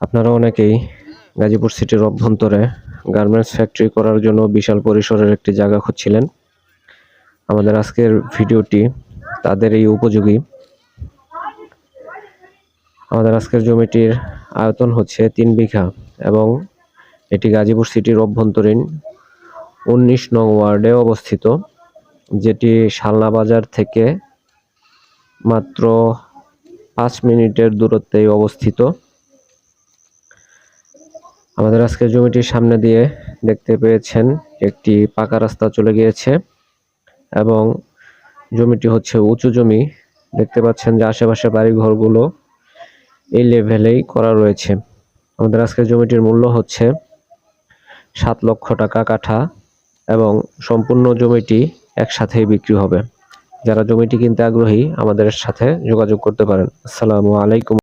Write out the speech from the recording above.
আপনারা অনেকেই গাজীপুর সিটির অভ্যন্তরে গার্মেন্টস ফ্যাক্টরি করার জন্য বিশাল পরিসরের একটি জায়গা খুঁজছিলেন। আমাদের আজকের ভিডিওটি তাদের এই উপযোগী। আমাদের আজকের জমিটির আয়তন হচ্ছে তিন বিঘা এবং এটি গাজীপুর সিটির অভ্যন্তরীণ উনিশ নং ওয়ার্ডে অবস্থিত, যেটি শালনা বাজার থেকে মাত্র পাঁচ মিনিটের দূরত্বেই অবস্থিত। আমাদের আজকের জমিটির সামনে দিয়ে দেখতে পেয়েছেন একটি পাকা রাস্তা চলে গিয়েছে এবং জমিটি হচ্ছে উঁচু জমি। দেখতে পাচ্ছেন যে আশেপাশে বাড়ি ঘরগুলো এই লেভেলেই করা রয়েছে। আমাদের আজকের জমিটির মূল্য হচ্ছে সাত লক্ষ টাকা কাঠা এবং সম্পূর্ণ জমিটি একসাথেই বিক্রি হবে। যারা জমিটি কিনতে আগ্রহী আমাদের সাথে যোগাযোগ করতে পারেন। আসসালামু আলাইকুম।